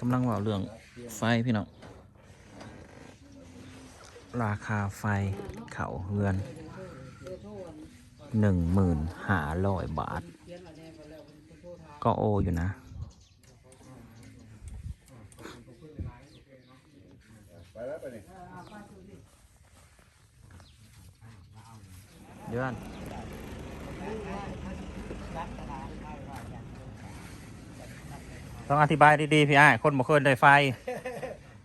กำลังว่าเรื่องไฟพี่น้องราคาไฟเขาเฮือนหนึ่งหมื่นห้าร้อยบาท ก็โออยู่นะเดือน ต้องอธิบายดีๆพี่อ้ายคนบ่เคยได้ไฟ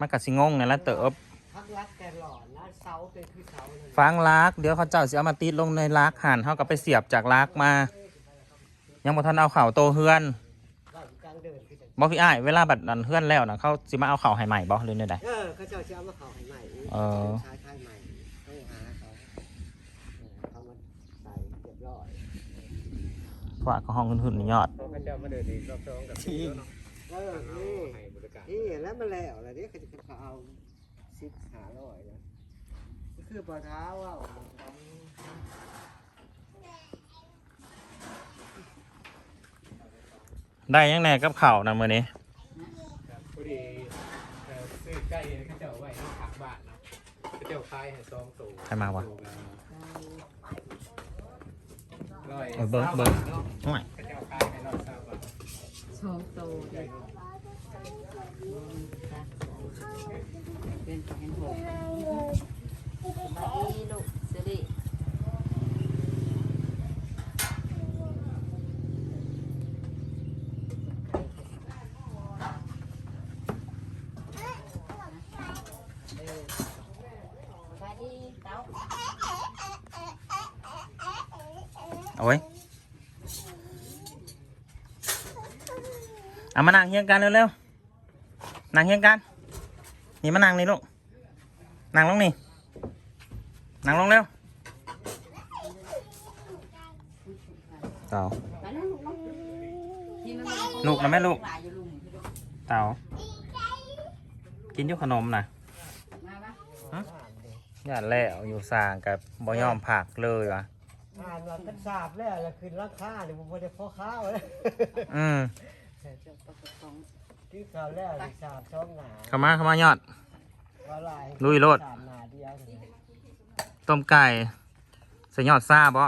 มันกัสิงงเนี่ยแหล้วเติบพักรักแต่หล่อนะเสาเป็นคือเสาเลยฟังลากเดี๋ยวเขาเจ้าสิเอามาติดลงในลากหันเขาก็ไปเสียบจากลากมา ยังบ่ทันเอาเข่าโตเฮือนบ้านกลางเดินคือแต่บ่พี่อ้ายเวลาบัดนั้นเฮือนแล้วนะเขาสิมาเอาเข่าให้ใหม่บ่หรือเนี่ยใด เออเขาเจ้าจะเอามาเขาให้ใหม่เออชายชายใหม่ต้องหาเขาเออเขามาใส่เรียบร้อย เพราะว่าก็ห้องขึ้นๆนี่ยอดเขาก็จะมาเดินอีกรอบสองกับจริงเนาะ เออนี่ให้บริการนี่แล้วมันแล้วอะไรเนี่ยเขาจะเขาเอาสิบหาร้อยนะนี่คือปลาเท้าว่าได้ยังแน่กับเข่าวนะมื้อนี้ ครับพอดีเอ่อซื้อไก่เขาเจ้าไว้ในผักบ้านเนาะเขาเจ้าขายให้สองตัวใครมาวะตัวละร้อยเออเบิ่งเบิ่งเนาะห่วยเขาเจ้าขายให้ร้อยเศร้าบาท สองโตเด็กเป็นเป็นหกมาดีลูกสิริ สวัสดีเต้า เอาไว้ เอามานั่งเฮียงกันเร็วๆนั่งเฮียงกัน นี่มานั่งนี่ลูก นั่งลงนี่ นั่งลงเร็วเต่าไปลูกลูกกินมันลูกนะแม่ลูกหลายอยู่ลุงเต่ากินอยุขนมนะมาปะอย่าแล้วอยู่สร้างกับบ่ยอมผักเลยวะอ่านว่าเป็นสาบแล้วแล้วขึ้นราคาเนี่ยผมไม่ได้พอข้าวเลยอืม เจ้าประกองที่ข้าวแล้วนี่สาบช่องหนาเข้ามาเข้ามายอด ว่าลายลุยโลด สามหนาเดียวนี่ต้มไก่ใส่ยอดซ่าบ่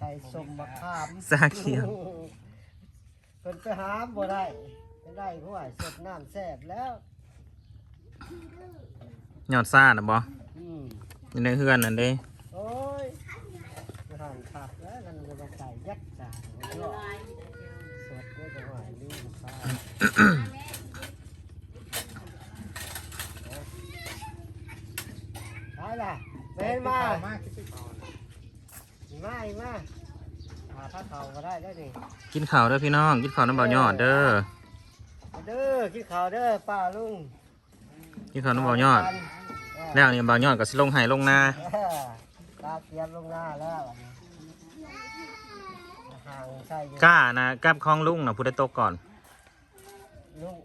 ใส่สมมะขามซาเขียว เพิ่นไปหาบ่ได้ไม่ได้เพราะว่าสดน้ำแซ่บแล้ว ยอดซ่านะบ่อืม อยู่ในเฮือนนั่นเด้โอ้ยไปทานผักแล้วนั่นก็จะใส่ยัดจานสดก็จะ หวานลิ้นฟ้าใช่ล่ะเป็นมาข้วมากที่สุดเอานะมาอีกมาหาผ้าเขาก็ได้ได้ดิกินข้าวเด้อพี่น้อง กินข้าวน้ำเบายอดเด้อมาเด้อกินข้าวเด้อป้าลุงกินข้าวน้ำเบายอดเออแล้วนี่เบายอดก็สิลงไห้ลงนา ตาเตรียมลงหน้าแล้วอันนี้ ห่างใส่อยู่ก้านะกับคลองลุงนะผู้ได้ตกก่อนลุง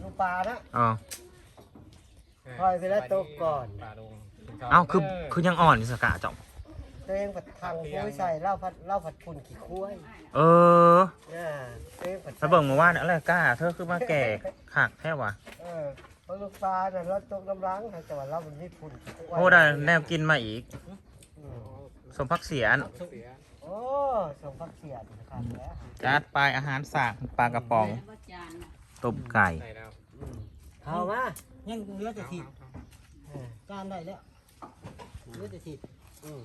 ลุงปลานะอ๋อปล่อยไปแล้วตกก่อนปลาลงกินข้วเอ้าคือด้คือยังอ่อนอยู่สกะจ่องตัวเองผัดทางปุ้ยใส่เหล้าผัดเหล้าผัดปุ่นขี้คุ้ยเออเนี่ยตัวเองผัดแล้วเบิ่งมาว่าเนี่ยอะไรก้าเธอคือมาแก่ขากแท้วะเออเพราะลูกปลาเนี่ยเราตกน้ำล้างแต่ว่าเรามันไม่ปุ่นขี้คุ้ยโอ้ได้แนวกินมาอีก อืมสมพักเสียน เสียโอ้สมพักเสียดนะครับแล้วจัดไปอาหารสากปลากระป๋องแล้วจานน่ะต้มไก่ใส่แล้วเอามายังเหลือแต่ทีจานได้แล้วเหลือแต่ทีอืม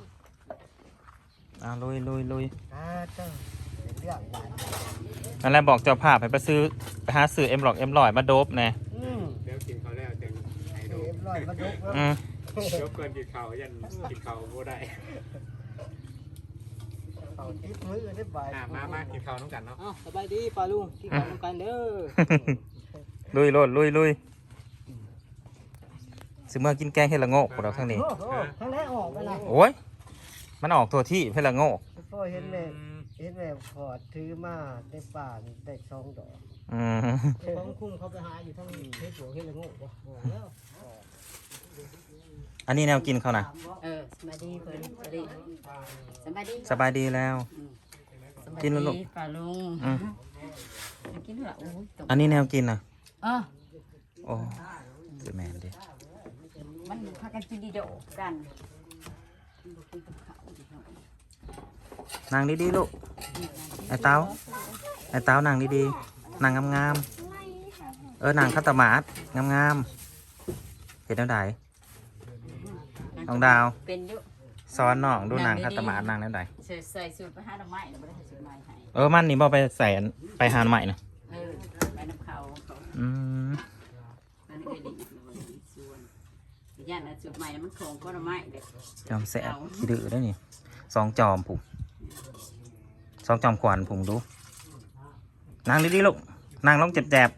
อ่าลุยลุยลุยอ่าเจ้าเป็นเรื่องหวานนั่นแหละบอกเจ้าภาพให้ไปซื้อไปหาซื้อเอ็มหลอกเอ็มลอยมาโดบแน่อืมเดี๋ยวกินข้าวแล้วจึงให้ดูเอ็มร้อยมาดุกอืเนาะมยกเกินกินข้าวยันกินข้าวบ่ได้ เอาทิพมือได้ใบอะมามากินข้าวน้องกันเนาะ อ้าวสบายดีป้าลุงที่ขอกันเด้อลุยโลดลุยลุยสิเมื่อกินแกงเฮดละโงกพวกเราทั้งนี้ โอ้โหทั้งแรกออกไปนะโอ้ย มันออกตัวที่เฮดละโงกพ่อเห็นแม่เห็นแม่พอดถือมาได้ป่านี่ได้สองดอกอืม ของคุ้มเขาไปหาอยู่ทั้งเฮ็ดหัวเฮ็ดละโง่บ่บอกแล้วอั นนี้แนวกินเขานะเออสบายดีเพิ่นสวัสดีสบายดีสบายดีแล้วสบายกินแล้วลูกดีป้าลุงอืมกินเถอะโอ้ยตกอันนี้แนวกินนะเออโอ้คือแมนดิมันพากันกินดีโดกันมันบ่กินกับข้าวอีกหน่อยนั่งดีๆลูกไอ้เต้าไอ้เต้านั่งดีๆนั่งงามๆเออนั่งคัตตามาดงามๆเห็นแล้วไดน้ องดาว เป็นอยุซ้อนน้องดูนางคัตตามาดนางแล้วไดใส่ใส่สูตรไปหาดอกไม้แล้วบ่ได้ใส่สูตรไม้ให้เออมันนี่บอไปใส่อันไปหานใหม่นะเออไปน้ำเขาเขาอืมอันนี้เคยได้ยินมาว่าส่วนย่านอันสูตรใหม่น่ะมันของก็ดอกไม้เด็กจอมแสบขี้ดื้อได้นี่สองจอมผมสองจอมขวานผมดูนั่งดีๆลูกนั่งลงเจ็บ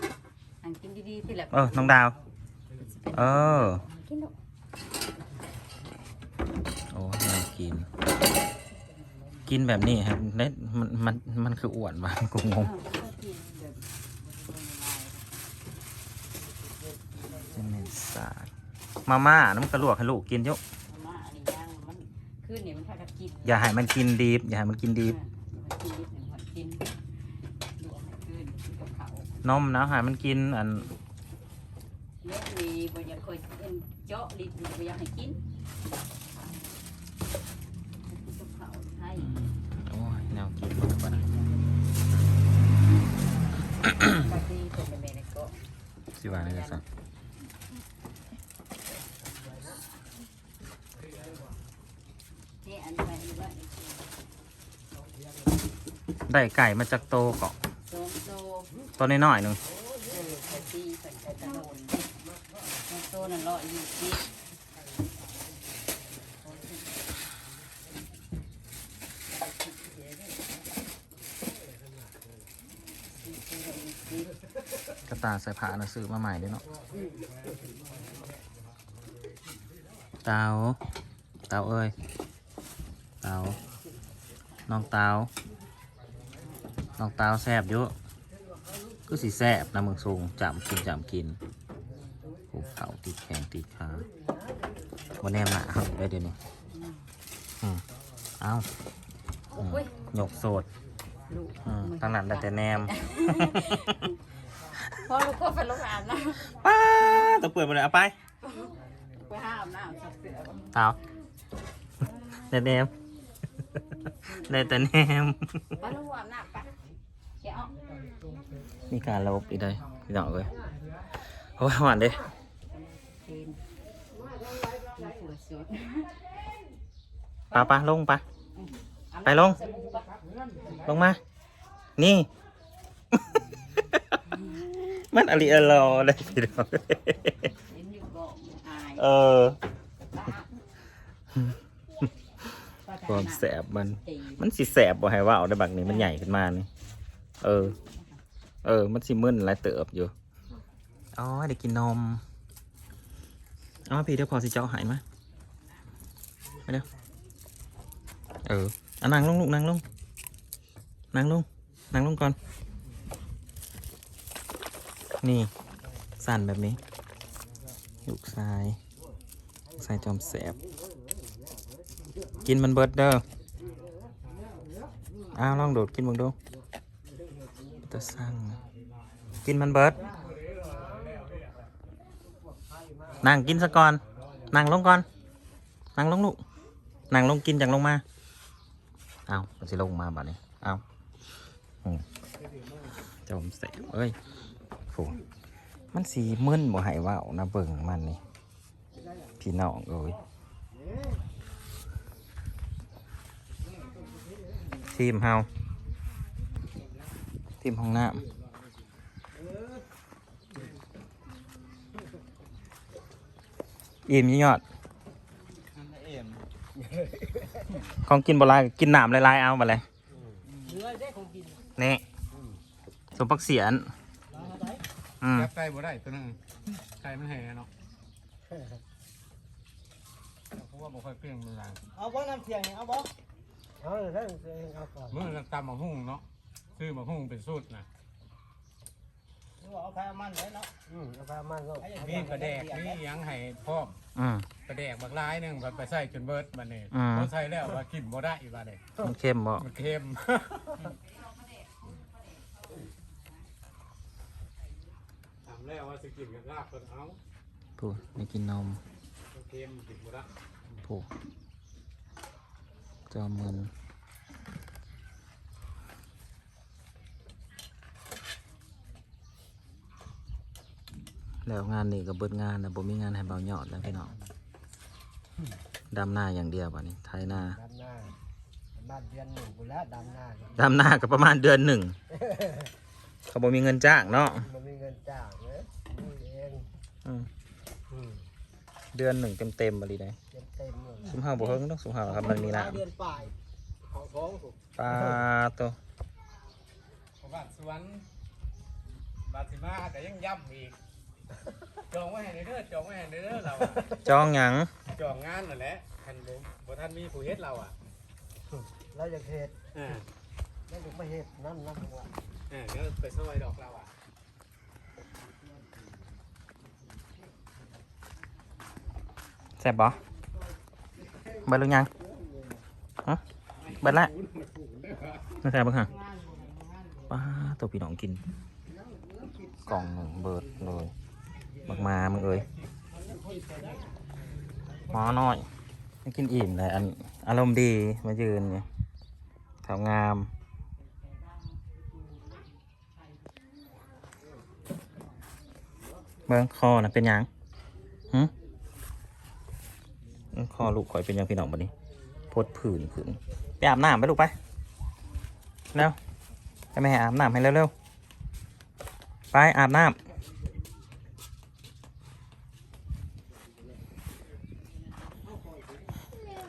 อันกินดีๆที่แหละๆเออ น้องดาว เออ กินดอก โอ้ยน่า กิน กินแบบนี้ครับเน็ตมันมันมันคืออ้วนวะกูงงอ้าวก็กินแบบเจนเนนสาดมาม่าน้ำกระลวกให้ลูกกินเยอะมาอันนี้ย่างมันคืนนี่มันพากันกินอย่าให้มันกินดีฟอย่าให้มันกินดีฟมันกินนิดหนึ่งมันกินดูให้คืนกินกับเขานมนะให้มันกินอันเล็กมีบอยากเคยเอ็นเจาะลิ้นบอยากให้ สิว่าอะไรสักนี่อันนี้อันนี้ว่าได้ไก่มาจากโตเกาะโซมโซตัวน้อยๆหนึ่ง เออปาร์ตี้เป็นกระโดนโซนั่นร้อยยี่สิบ กระตาใส่ผ้านะซื้อมาใหม่ด้วยเนาะเตาเตาเอ้ยเตาน้องเตาน้องเตาแซบเยอะก็สิแซบนะมึงสูงจำกินจำกินผูเขาติดแขงติดขาวันแนมหนาเขาได้เดี๋ยวนี้อืมเอาอืมโอ้ยหยกโสดลูกอืมตั้งนั้นได้แต่แนม พอลูกก็ไปลงอ่านนะป้าต้องเปิดมาเลยเอาไปไปห้ามน้ำสักเสือเท้าแต่แนมได้แต่แนมไปลงอาบน้ำไปเขียวมีการระบบอีกได้พี่น้องเลยโอ้ยหวานเด้กินกินผัวสดปลาปลาลงปลาไปลง ลงมา นี่ มันอริอลอเลยพี่น้องเห็นอยู่บอกอายเออ ความแสบมันตีมันสิแสบบ่ให้ว่าเอาได้บักนี้มันใหญ่ขึ้นมานี่ เออ เออ มันสิมึนหลายเติบอยู่ อ๋อเด็กกินนมอ๋อพี่เดี๋ยวพอสิเจ้าหายมาไปเดี๋ยวเออเอานั่งลงลูกนั่งลงนั่งลงนั่งลงก่อน นี่ สั่นแบบนี้ลูกทรายทรายจอมแสบ กินมันเบิดเด้ออ้าวลองโดดกินมึงดูตะสั่งกินมันเบิดนั่งกินซะก่อนนั่งลงก่อนนั่งลงลูกนั่งลงกินจังลงมาเอามันสิลงมาแบ่นี้เอาอืมจมเสบเอ้ย โหมันสีมึนบ่ให้เว่าวนะเบิ่งมันนี่ พี่น้องเอ้ยทีมเฮาทีมห้องน้ำอิ่มยี่ยอด ของกินบหลายกินน้ำหลายๆเอาไปเลยเรือได้คงกินนี่สมปักเสียนมาได้ อืมจับไก่บ่ได้ตัวนึงไก่มันแห่เนาะเพราะว่าบ่ค่อยเปรี้ยงเวลาเอาบ่น้ำเทียงนี่เอาบ่เอาเลยได้เอาก่อนเมื่อเราตำมะฮุ่งเนาะซื้อมะฮุ่งเป็นสูตรนะนี่ว่าเอาไปเอามันไว้เนาะอืมเอาไปเอามันก็มีปลาแดกมีหยังให้พร้อมอืมปลาแดกบักร้ายหนึงบัดไปใส่จนเบิดบัดนี้อืมพอใส่แล้วว่ากินบ่ได้อีกบัดนี้มันเข้มบ่มันเค็ม ตาม แล้วว่าสิกินกับลาบเพิ่นเอาผู้ไม่กินนมเค็มกินบ่ได้ผู้จอมมืนแล้วงานนี่ก็เบิดงานนะบ่มีงานให้เบาหยอดแล้วพี่น้องดำหน้าอย่างเดียวป่ะนี่ไทยหน้าดำหน้าบ้านเดือนหนึ่งกูแล้วดำหน้าเนี่ยดำหน้าก็ประมาณเดือนหนึ่ง เขาบอกมีเงินจ้างเนาะมันมีเงินจ้างเลยนี่เองอืมอืมเดือนหนึ่งเต็มเต็มๆบริได้เต็มเต็มเลยสุมห้าบ่เฮิงต้องสุมห้าครับมันมีน้เดือนปลายเขาท้องถูกำปลาตัวของบ้านสวนบาดสิมาก็ยังย่ำอีก จองไว้ให้เด้อจองไว้ให้เด้อเราอะจองหยังจองงานนั่นแหละคันบ่บ่ทันมีผู้เฮ็ดเราอะแล้วจะเห็ดอ่าแล้วจะไม่เห็ดนั่นนะว่าอ่า เดี๋ยวไปซอยดอกเราอะแซ่บบ่เบิดหรือยังฮะเบิดละไม่แซ่บบ้างฮะปลาตัวพี่น้องกิน กล่องหนึ่งเบิดเลยบักมามึงเอ้ยหมอน้อยไม่กินอิ่มเลยอันอารมณ์ดีมายืนเนี่ยขาวงาม เบิ่งคอน่ะเป็นยังหึคอลูกข่อยเป็นยังพี่น้องบัดนี้พดผื่นขึ้นไปอาบน้ำไปลูกไปเร็วไปแม่อาบน้ำให้เร็วๆไปอาบน้ำ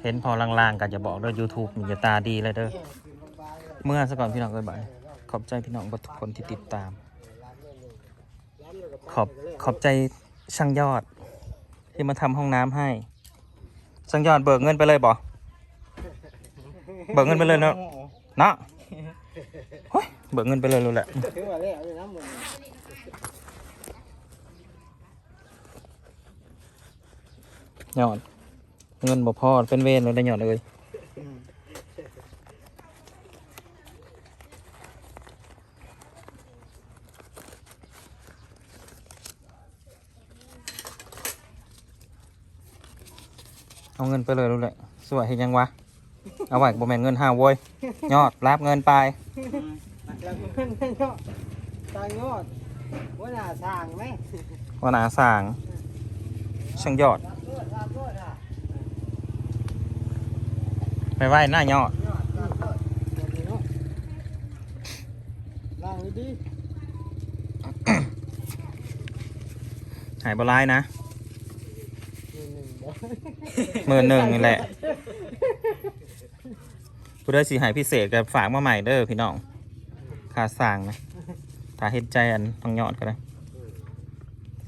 เห็นพอลางๆกันจะบอกด้วย YouTube มีตาดีเลยเด้อ เมื่อซะก่อนพี่น้องเอ้ยบ่ขอบใจพี่น้องทุกคนที่ติดตาม ขอบขอบใจช่างยอด ที่มาทำห้องน้ำให้ ช่างยอดเบิกเงินไปเลยบ่เบิกเงินไปเลยเนาะเนาะเฮ้ยเบิกเงินไปเลยรู้แหละถือว่าแล้วเลยนะมึงยอด เงินบ่พอเป็นเวรเลยได้ยอดเลย เอาเงินไปเลยรู้แหละสวยเห็นยังวะ เอาไว้บ่แม่นเงินห้าโว้ยยอดรับเงินไป แล้วเงินไม่ยอดตายยอดว่าหน้าสร้างไหมวนาสร้างช่างยอด รับรวดรับรวดอะไปไหว้หน้ายอด ยอดรับรวดเดี๋ยวนี้เนาะล่างไว้ดีหายบลายนะ หนึ่งหนึ่งเด้อหมื่นหนึ่งนี่แหละผู้ได้สีหายพิเศษกับฝากมาใหม่เด้อพี่น้องค่าสร้างนะถ้าเห็นใจอันต้องยอดก็ได้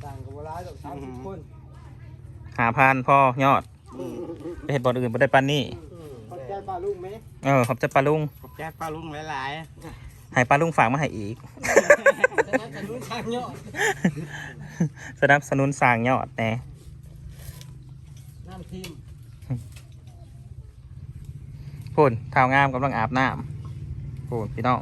สร้างกับเวลาต้องสามสิบคนหาพันพ่อยอดไปเห็นบอลอื่นบ่ได้ปันนี่ขอบใจป้าลุงไหมเออขอบใจปลาลุงขอบใจป้าลุงหลายให้ปลาลุงฝากมาให้อีกๆแต่นั้นจะรู้ทางยอดสนับสนุนสร้างยอดแน่น้ำทีม พูนเท้างามกำลังอาบน้ำพูนพี่น้อง